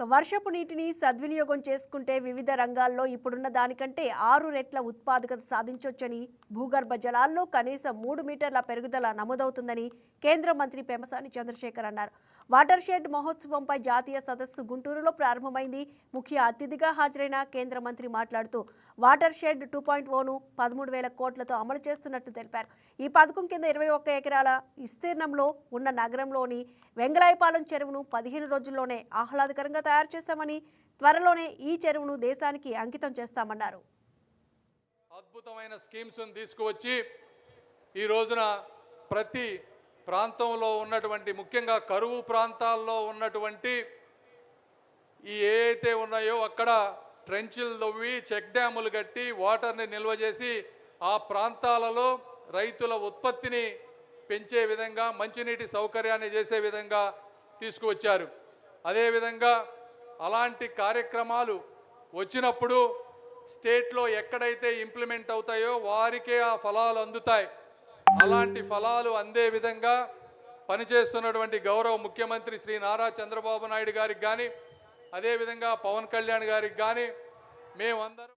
వర్షపు నీటిని సద్వినియోగం చేసుకుంటే వివిధ రంగాల్లో ఇప్పుడున్న దానికంటే ఆరు రెట్ల ఉత్పాదకత సాధించొచ్చని భూగర్భ జలాల్లో కనీసం మూడు మీటర్ల పెరుగుదల నమోదవుతుందని కేంద్ర మంత్రి పెమసాని చంద్రశేఖర్ అన్నారు. వాటర్ షెడ్ మహోత్సవంపై జాతీయ సదస్సు గుంటూరులో ప్రారంభమైంది. ముఖ్య అతిథిగా హాజరైన కేంద్ర మంత్రి మాట్లాడుతూ water shed two point one పదమూడు వేల కోట్లతో అమలు చేస్తున్నట్టు తెలిపారు. ఈ పథకం కింద ఇరవై ఒక్క ఎకరాల విస్తీర్ణంలో ఉన్న నగరంలోని వెంగళాయపాలెం చెరువును పదిహేను రోజుల్లోనే ఆహ్లాదకరంగా తయారు చేశామని త్వరలోనే ఈ చెరువును దేశానికి అంకితం చేస్తామన్నారు. అద్భుతమైన స్కీమ్స్ను తీసుకువచ్చి ఈ రోజున ప్రతి ప్రాంతంలో ఉన్నటువంటి ముఖ్యంగా కరువు ప్రాంతాల్లో ఉన్నటువంటి ఈ ఏ అయితే ఉన్నాయో అక్కడ ట్రెంచ్లు తవ్వి చెక్ డ్యాములు కట్టి వాటర్ని నిల్వ చేసి ఆ ప్రాంతాలలో రైతుల ఉత్పత్తిని పెంచే విధంగా మంచినీటి సౌకర్యాన్ని చేసే విధంగా తీసుకువచ్చారు. అదేవిధంగా అలాంటి కార్యక్రమాలు వచ్చినప్పుడు స్టేట్లో ఎక్కడైతే ఇంప్లిమెంట్ అవుతాయో వారికే ఆ ఫలాలు అందుతాయి. అలాంటి ఫలాలు అందే విధంగా పనిచేస్తున్నటువంటి గౌరవ ముఖ్యమంత్రి శ్రీ నారా చంద్రబాబు నాయుడు గారికి కానీ అదేవిధంగా పవన్ కళ్యాణ్ గారికి కానీ మేమందరం